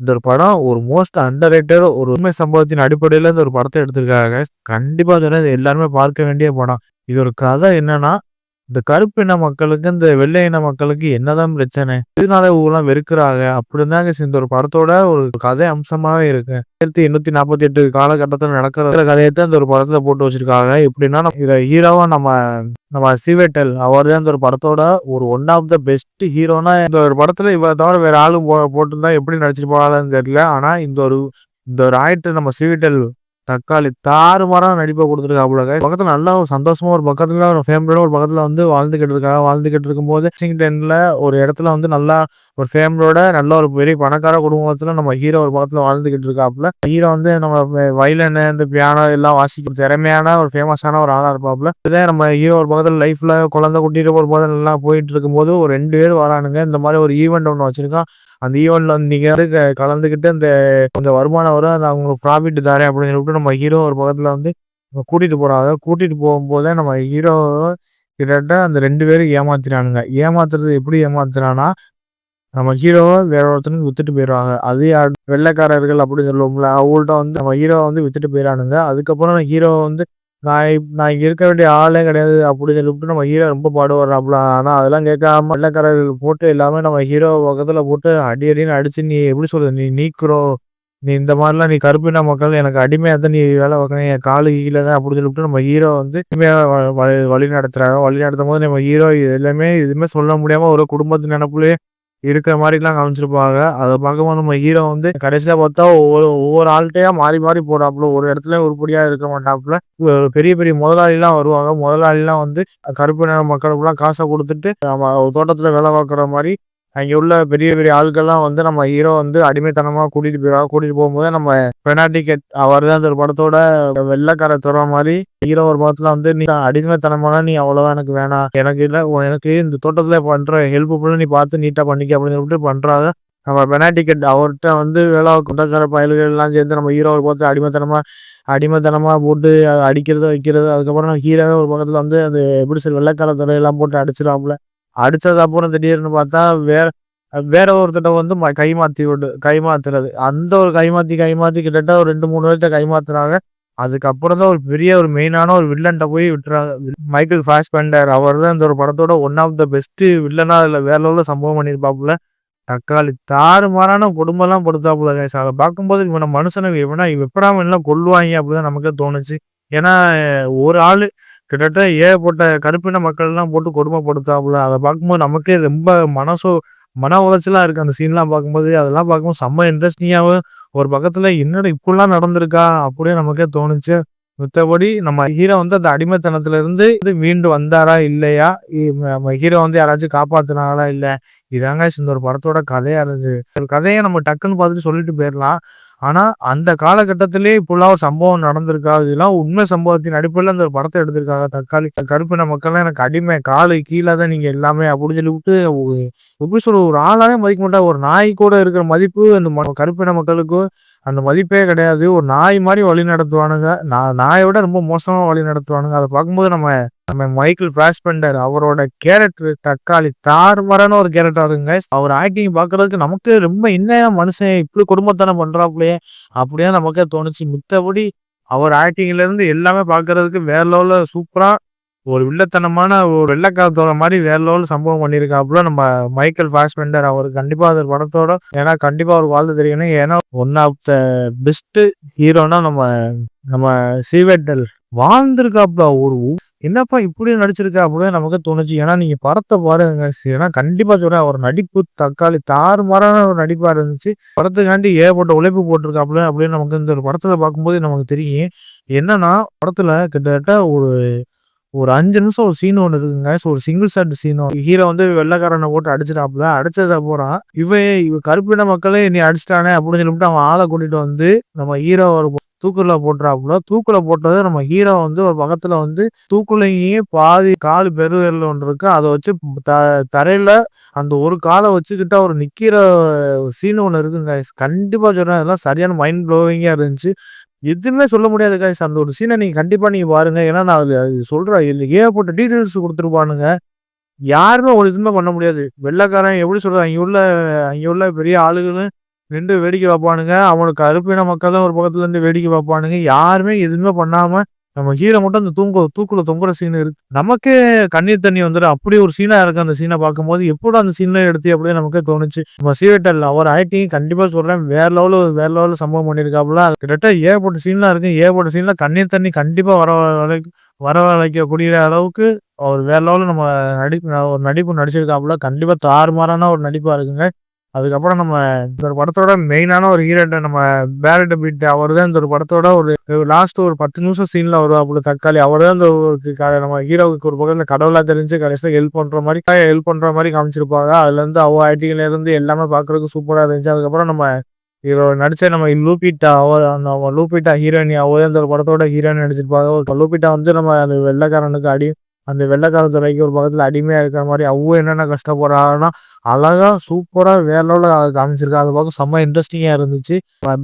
இந்த ஒரு படம் ஒரு மோஸ்ட் அண்டர் ரேட்டட் ஒரு உண்மை சம்பவத்தின் அடிப்படையில் இந்த ஒரு படத்தை எடுத்திருக்காங்க. கண்டிப்பாக சொல்றேன் எல்லாருமே பார்க்க வேண்டிய படம். இது ஒரு கதை என்னன்னா இந்த கருப்பு இன மக்களுக்கு இந்த வெள்ளை இன மக்களுக்கு என்னதான் பிரச்சனை? இதனால இவங்கெல்லாம் வெறுக்கிறாங்க? அப்படிதாங்க இந்த ஒரு படத்தோட ஒரு கதை அம்சமாவே இருக்கு. ஆயிரத்தி எண்ணூத்தி நாற்பத்தி எட்டு காலகட்டத்தில் நடக்கிற கதையை தான் இந்த ஒரு படத்துல போட்டு வச்சிருக்காங்க. எப்படின்னா இதுல ஹீரோவா நம்ம நம்ம சிவேட்டல் அவர் தான் இந்த ஒரு படத்தோட ஒரு ஒன் ஆஃப் த பெஸ்ட் ஹீரோனா இந்த ஒரு படத்துல இவரை தவிர வேற ஆளும் போ போட்டிருந்தா எப்படி நடிச்சிட்டு போகலான்னு தெரியல. ஆனா இந்த ஒரு இந்த ஒரு ஆயிட்டு நம்ம சிவிட்டல் தக்காளி தாறுமாறான நடிப்பை கொடுத்துருக்காப்புல பக்கத்துல நல்லா ஒரு சந்தோஷமா ஒரு பக்கத்துல ஒரு ஃபேமிலியோட ஒரு பக்கத்துல வந்து வாழ்ந்துகிட்டு இருக்காங்க. வாழ்ந்துகிட்டு இருக்கும்போது வாஷிங்டன்ல ஒரு இடத்துல வந்து நல்லா ஒரு ஃபேமிலியோட நல்ல ஒரு பெரிய பணக்கார குடும்பத்துல நம்ம ஹீரோ ஒரு பக்கத்துல வாழ்ந்துகிட்டு இருக்காப்புல. ஹீரோ வந்து நம்ம வயலன் இந்த பியானோ எல்லாம் வாசிக்கிற திறமையான ஒரு ஃபேமஸான ஒரு ஆளா இருப்பாப்புல. இதே நம்ம ஹீரோ ஒரு பக்கத்துல லைஃப்ல குழந்தை குட்டிட்டு ஒரு பக்கத்துல நல்லா போயிட்டு இருக்கும்போது ஒரு ரெண்டு பேர் வரானுங்க. இந்த மாதிரி ஒரு ஈவெண்ட் ஒன்று வச்சிருக்கான். அந்த ஈவெண்ட்ல வந்து நீங்க கலந்துகிட்டு கலந்துக்கிட்டு அந்த கொஞ்சம் வருமானம் வரும். அது அவங்களுக்கு ப்ராஃபிட் தரேன் அப்படின்னு சொல்லிட்டு நம்ம ஹீரோ ஒரு பக்கத்தில் வந்து கூட்டிகிட்டு போகிறாங்க கூட்டிகிட்டு போகும்போதே நம்ம ஹீரோ கிட்டத்தட்ட அந்த ரெண்டு பேரும் ஏமாத்தினானுங்க ஏமாத்துறது எப்படி ஏமாத்துறான்னா நம்ம ஹீரோவை வேற ஒருத்தனுக்கு வித்துட்டு போயிடுவாங்க. அது யார்? வெள்ளைக்காரர்கள் அப்படின்னு சொல்லுவோம்ல. அவங்கள்ட்ட வந்து நம்ம ஹீரோவை வந்து வித்துட்டு போயிடானுங்க அதுக்கப்புறம் ஹீரோ வந்து நான் நான் இங்கே இருக்க வேண்டிய ஆளே கிடையாது அப்படின்னு சொல்லிட்டு நம்ம ஹீரோ ரொம்ப பாடுவாராப்ல ஆனால் அதெல்லாம் கேட்காம வெள்ளைக்காரர்கள் போட்டு எல்லாமே நம்ம ஹீரோ பக்கத்தில் போட்டு அடி அடின்னு அடிச்சு நீ எப்படி சொல்றது? நீ நீக்குறோ நீ இந்த மாதிரிலாம் நீ கருப்பின மக்கள் எனக்கு அடிமையாக தான் நீ வேலை பார்க்கணும். என் காலு கீழே தான் அப்படின்னு சொல்லிட்டு நம்ம ஹீரோ வந்து இனிமே வழி வழி நடத்துறாங்க. வழி நடத்தும் போது நம்ம ஹீரோ எல்லாமே எதுவுமே சொல்ல முடியாம ஒரு குடும்பத்து நினைப்புலயே இருக்கிற மாதிரிலாம் காமிச்சிருப்பாங்க. அதை பார்க்கும்போது நம்ம ஹீரோ வந்து கடைசியில் பார்த்தா ஒவ்வொரு ஒவ்வொரு ஆள்கிட்டயா மாறி மாறி போறாப்புல. ஒரு இடத்துல உருப்படியா இருக்க மாட்டாப்புல. ஒரு பெரிய பெரிய முதலாளிலாம் வருவாங்க. முதலாளிலாம் வந்து கருப்பு மக்களுக்குலாம் காசை கொடுத்துட்டு நம்ம தோட்டத்துல வேலை பார்க்குற மாதிரி அங்கே உள்ள பெரிய பெரிய ஆட்கள்லாம் வந்து நம்ம ஹீரோ வந்து அடிமைத்தனமாக கூட்டிகிட்டு போயிடுவாங்க கூட்டிகிட்டு போகும்போது நம்ம பெனாட்டிகெட் அவர் தான் அந்த ஒரு படத்தோட வெள்ளைக்கார துற மாதிரி ஹீரோ ஒரு படத்தில் வந்து நீ அடிமைத்தனமான நீ அவ்வளோதான் எனக்கு வேணாம். எனக்கு இல்லை எனக்கு இந்த தோட்டத்தில் பண்ணுற ஹெல்ப் பண்ணி நீ பார்த்து நீட்டாக பண்ணிக்க அப்படின்னு சொல்லிட்டு பண்ணுறாங்க நம்ம பெனாட்டிக்கெட் அவர்கிட்ட வந்து வேலை கொண்டக்கார பயல்கள் எல்லாம் சேர்ந்து நம்ம ஹீரோ ஒரு பக்கத்தில் அடிமைத்தனமாக அடிமைத்தனமாக போட்டு அடிக்கிறது வைக்கிறது அதுக்கப்புறம் நம்ம ஹீரோவே ஒரு பக்கத்தில் வந்து அது எப்படி சொல்லி வெள்ளக்கார துறையெல்லாம் போட்டு அடிச்சிடாப்புல அடித்தது அப்புறம் திடீர்னு பார்த்தா வேற வேற ஒருத்தட்ட வந்து ம- கைமாத்தி விடு கைமாத்துறது. அந்த ஒரு கைமாத்தி கைமாத்தி கிட்டத்தட்ட ஒரு ரெண்டு மூணு பேர்கிட்ட கைமாத்துறாங்க அதுக்கப்புறம் தான் ஒரு பெரிய ஒரு மெயினான ஒரு வில்லன்ட்ட போய் விட்டுறாங்க. மைக்கேல் மைக்கேல் ஃபாஸ்பெண்டர் அவர் தான் இந்த ஒரு படத்தோட ஒன் ஆஃப் த பெஸ்ட் வில்லனா அதில் வேற லெவலில் சம்பவம் பண்ணியிருப்பாப்புல. தக்காளி தாறுமாறான குடும்பம்லாம் கொடுத்தாப்புல அதை பார்க்கும்போது இவனை மனுஷனை இவனா எப்படாம எல்லாம் கொல்லுவாங்க அப்படிதான் நமக்கே தோணுச்சு. ஏன்னா ஒரு ஆள் கிட்டத்தட்ட ஏகப்பட்ட கருப்பின மக்கள் எல்லாம் போட்டு கொடுமைப்படுத்தாப்புல. அதை பார்க்கும்போது நமக்கே ரொம்ப மனசோ மன உளைச்சலாக இருக்குது அந்த சீன்லாம் பார்க்கும்போது அதெல்லாம் பார்க்கும்போது செம்ம இன்ட்ரெஸ்டிங்காகவும் ஒரு பக்கத்தில் என்னடா இப்படிலாம் நடந்திருக்கா? அப்படியே நமக்கே தோணுச்சு. மித்தபடி நம்ம ஹீரோ வந்து அந்த அடிமைத்தனத்திலேருந்து இது மீண்டு வந்தாரா? இல்லையா? இ- நம்ம ஹீரோ வந்து யாராச்சும் காப்பாத்துனாங்களா? இல்லை இதாங்க இந்த ஒரு படத்தோட கதையாக இருந்தது. ஒரு கதையை நம்ம டக்குன்னு பார்த்துட்டு சொல்லிட்டு போயிடலாம். ஆனா அந்த காலகட்டத்திலே இப்படிலாம் ஒரு சம்பவம் நடந்திருக்கா? இதெல்லாம் உண்மை சம்பவத்தின் அடிப்படையில் அந்த ஒரு படத்தை எடுத்திருக்காங்க. தக்காளி கருப்பின மக்கள்லாம் எனக்கு அடிமை. காலு கீழே தான் நீங்க எல்லாமே அப்படின்னு சொல்லிவிட்டு எப்படி சொல்ற ஒரு ஆளாவே மதிக்க மாட்டாங்க. ஒரு நாய் கூட இருக்கிற மதிப்பு அந்த கருப்பின மக்களுக்கு அந்த மதிப்பே கிடையாது. ஒரு நாய் மாதிரி வழி நடத்துவானுங்க. நான் நாயை விட ரொம்ப மோசமாக வழி நடத்துவானுங்க. அதை பார்க்கும்போது நம்ம நம்ம மைக்கேல் ஃபாஸ்பெண்டர் அவரோட கேரக்டர் தக்காளி தாறுமாறான ஒரு கேரக்டர் இருங்க அவர் ஆக்டிங் பார்க்கறதுக்கு நமக்கு ரொம்ப என்ன மனுஷன் இப்படி குடும்பத்தனம் பண்றாப்புலையே. அப்படியே நமக்கே தோணுச்சு. மித்தபடி அவர் ஆக்டிங்ல இருந்து எல்லாமே பார்க்கறதுக்கு வேற லெவலில் சூப்பராக ஒரு வில்லத்தனமான ஒரு வெள்ளக்காரத்தோட மாதிரி வேற லெவல் சம்பவம் பண்ணியிருக்காப்புல நம்ம மைக்கேல் ஃபாஸ்பெண்டர் அவர் கண்டிப்பா அது படத்தோட ஏன்னா கண்டிப்பா அவருக்கு வாழ்த்து தெரியணும் ஏன்னா ஒன் ஆஃப் த பெஸ்ட் ஹீரோனா நம்ம நம்ம சீவெட்டல் வாழ்ந்திருக்காப்புல ஒரு என்னப்பா இப்படி நடிச்சிருக்கா அப்படின்னு நமக்கு தோணுச்சு. ஏன்னா நீங்க படத்தை பாருங்க ஏன்னா கண்டிப்பா சொல்றேன் அவர் நடிப்பு தக்காளி தாறுமாறான ஒரு நடிப்பா இருந்துச்சு. படத்துக்காண்டி ஏகப்பட்ட உழைப்பு போட்டிருக்காப்புல அப்படின்னு நமக்கு இந்த ஒரு படத்துல பார்க்கும்போது நமக்கு தெரியும். என்னன்னா படத்துல கிட்டத்தட்ட ஒரு ஒரு அஞ்சு நிமிஷம் ஒரு சீன் ஒன்று இருக்குங்க. ஸோ ஒரு சிங்கிள் ஷாட் சீன் ஹீரோ வந்து வெள்ளைக்காரனை போட்டு அடிச்சிட்டாப்புல. அடிச்சத போறான். இவன் இவ கருப்பின மக்களே நீ அடிச்சிட்டானே அப்படின்னு சொல்லிட்டு அவன் ஆளை கூட்டிட்டு வந்து நம்ம ஹீரோ ஒரு தூக்குல போட்டுறாப்புல. தூக்குல போட்டது நம்ம ஹீரோ வந்து ஒரு பக்கத்துல வந்து தூக்குலையும் பாதி கால் பெருவிரல் ஒன்று இருக்கு. அதை வச்சு த தரையில அந்த ஒரு காலை வச்சுக்கிட்டு அவர் நிக்கிற சீன் ஒன்று இருக்குங்க. கண்டிப்பா சொல்றேன். அதெல்லாம் சரியான மைண்ட் ப்ளோவிங்கா இருந்துச்சு. எதுவுமே சொல்ல முடியாது கைஸ் அந்த ஒரு சீனை நீங்கள் கண்டிப்பாக நீங்கள் பாருங்கள் ஏன்னா நான் அதுல அது சொல்கிறேன் ஏகப்பட்ட டீட்டெயில்ஸ் கொடுத்துருப்பானுங்க. யாருமே ஒரு இதுவுமே பண்ண முடியாது. வெள்ளைக்காரன் எப்படி சொல்கிறது அங்கே உள்ள அங்கே உள்ள பெரிய ஆளுகளும் நின்று வேடிக்கை பார்ப்பானுங்க. அவனுக்கு கருப்பின மக்கள் தான் ஒரு பக்கத்துலேருந்து வேடிக்கை பார்ப்பானுங்க. யாருமே எதுவுமே பண்ணாமல் நம்ம ஹீரோ மட்டும் அந்த தூங்க தூக்குல தொங்குற சீன் இருக்கு நமக்கே கண்ணீர் தண்ணி வந்துடும் அப்படி ஒரு சீனா இருக்கு அந்த சீனை பார்க்கும்போது எப்போட அந்த சீனை எடுத்து அப்படியே நமக்கே தோணுச்சு. நம்ம சீவட்டல் அவர் ஆக்டிங் கண்டிப்பா சொல்றேன். வேற லெவல வேற லெவலில் சம்பவம் பண்ணியிருக்காப்புல. கிட்டத்தட்ட ஏகப்பட்ட சீன்லாம் இருக்கு. ஏகப்பட்ட சீன்ல கண்ணீர் தண்ணி கண்டிப்பா வர வரவழைக்கக்கூடிய அளவுக்கு அவர் வேற லெவலில் நம்ம நடிப்பு ஒரு நடிப்பு நடிச்சிருக்காப்புல. கண்டிப்பா தாறுமாறான ஒரு நடிப்பா இருக்குங்க. அதுக்கப்புறம் நம்ம இந்த ஒரு படத்தோட மெயினான ஒரு ஹீரோட்ட நம்ம பேரட் பீட் அவர் தான் இந்த ஒரு படத்தோட ஒரு லாஸ்ட் ஒரு பத்து நிமிஷம் சீன்ல வருவாப்புல தக்காளி. அவர் தான் இந்த நம்ம ஹீரோவுக்கு ஒரு பக்கத்தில் கடவுளா தெரிஞ்சு கடைசியில் ஹெல்ப் பண்ற மாதிரி ஹெல்ப் பண்ற மாதிரி காமிச்சிருப்பாங்க அதுல இருந்து அவ ஆக்டிங்ல இருந்து எல்லாமே பாக்குறதுக்கு சூப்பரா இருந்துச்சு. அதுக்கப்புறம் நம்ம ஹீரோ நடிச்ச நம்ம லூபிட்டா அவர் நம்ம லூபிட்டா ஹீரோயினி அவர் அந்த ஒரு படத்தோட ஹீரோயின் நடிச்சிருப்பாங்க. லூபிட்டா வந்து நம்ம அந்த வெள்ளக்காரனுக்கு அடி அந்த வெள்ளைக்கார துறைக்கு ஒரு பக்கத்தில் அடிமையாக இருக்கிற மாதிரி அவ்வளோ என்னென்ன கஷ்டப்படுறாங்கன்னா அழகாக சூப்பராக வேலோட காமிச்சிருக்கா அது பார்க்க செம்ம இன்ட்ரெஸ்டிங்காக இருந்துச்சு.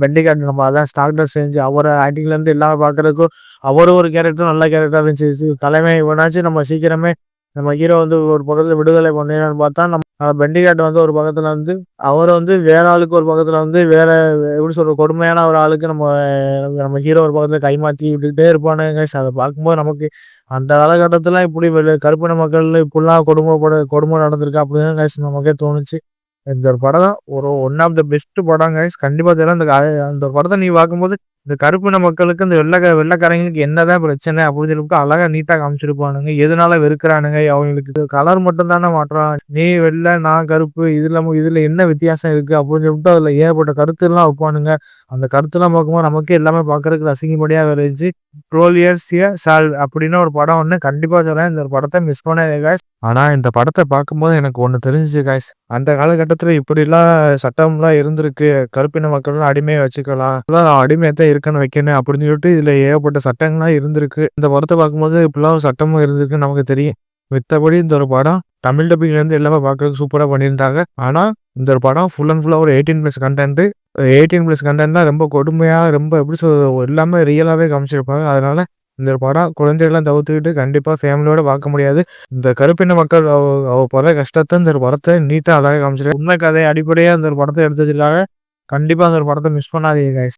பெண்டிகாட் நம்ம அதான் ஸ்டாக்டர் செஞ்சு அவரை ஆக்டிங்லேருந்து எல்லாமே பார்க்குறதுக்கும் அவர் ஒரு கேரக்டர் நல்ல கேரக்டர் இருந்துச்சு. தலைமை இவனாச்சும் நம்ம சீக்கிரமே நம்ம ஹீரோ வந்து ஒரு பக்கத்துல விடுதலை பண்ணிடலான்னு பார்த்தா நம்ம பெண்டிகாட் வந்து ஒரு பக்கத்துல வந்து அவர் வந்து வேற ஆளுக்கு ஒரு பக்கத்துல வந்து வேற எப்படி சொல்ற கொடுமையான ஒரு ஆளுக்கு நம்ம நம்ம ஹீரோ ஒரு பக்கத்துல கைமாத்தி விட்டுக்கிட்டே இருப்பானுங்க. அதை பார்க்கும்போது நமக்கு அந்த காலகட்டத்துல இப்படி கருப்பின மக்கள் இப்படிலாம் கொடுமைப்பட கொடுமை நடந்திருக்கு அப்படின்னு நமக்கே தோணுச்சு. இந்த ஒரு படம் ஒரு ஒன் ஆஃப் த பெஸ்ட் படம் கைஸ் கண்டிப்பா தெரியல அந்த அந்த படத்தை நீ பார்க்கும்போது இந்த கருப்பின மக்களுக்கு இந்த வெள்ளை வெள்ளக்காரங்களுக்கு என்னதான் பிரச்சனை அப்படின்னு சொல்லிட்டு அழகா நீட்டா காமிச்சிருப்பானுங்க. எதனால வெறுக்கிறானுங்க அவங்களுக்கு? கலர் மட்டும் தானே மாற்றான் நீ வெள்ளை நான் கருப்பு இதுல இதுல என்ன வித்தியாசம் இருக்கு அப்படின்னு சொல்லிட்டு அதுல ஏகப்பட்ட கருத்து எல்லாம் வைப்பானுங்க. அந்த கருத்துலாம் பார்க்கும்போது நமக்கு எல்லாமே பாக்குறதுக்கு ரசிக்கும்படியா இருந்துச்சு. டுவெல் இயர்ஸ் சால் அப்படின்னு ஒரு படம் ஒன்று கண்டிப்பா சொல்றேன். இந்த படத்தை மிஸ் பண்ணாதே காய்ஸ் ஆனா இந்த படத்தை பார்க்கும்போது எனக்கு ஒண்ணு தெரிஞ்சுச்சு காய்ஸ் அந்த காலகட்டத்துல இப்படி எல்லாம் சட்டம்லாம் இருந்திருக்கு. கருப்பின மக்கள்லாம் அடிமையை வச்சுக்கலாம். அடிமையத்தான் இருக்கன்னு வைக்கணும் அப்படின்னு சொல்லிட்டு இதில் ஏகப்பட்ட சட்டங்கள்லாம் இருந்திருக்கு. இந்த படத்தை பார்க்கும்போது இப்படிலாம் சட்டமும் இருந்திருக்குன்னு நமக்கு தெரியும். மித்தபடி இந்த ஒரு படம் தமிழ் டப்பிங்லேருந்து எல்லாமே பார்க்குறதுக்கு சூப்பராக பண்ணியிருந்தாங்க. ஆனால் இந்த ஒரு படம் ஃபுல் அண்ட் ஃபுல்லாக ஒரு eighteen plus content eighteen plus கண்டென்ட்னா ரொம்ப கொடுமையாக ரொம்ப எப்படி சொல் எல்லாமே ரியலாகவே காமிச்சிருப்பாங்க. அதனால் இந்த படம் குழந்தைகள்லாம் தவிர்த்துக்கிட்டு கண்டிப்பாக ஃபேமிலியோட பார்க்க முடியாது. இந்த கருப்பின மக்கள் அவ படுற கஷ்டத்தை இந்த படத்தை நீட்டாக அழகாக காமிச்சிருக்காங்க. உண்மை கதை அடிப்படையாக இந்த ஒரு படத்தை எடுத்ததுக்காக கண்டிப்பாக அந்த ஒரு படத்தை மிஸ் பண்ணாதீங்க கைஸ்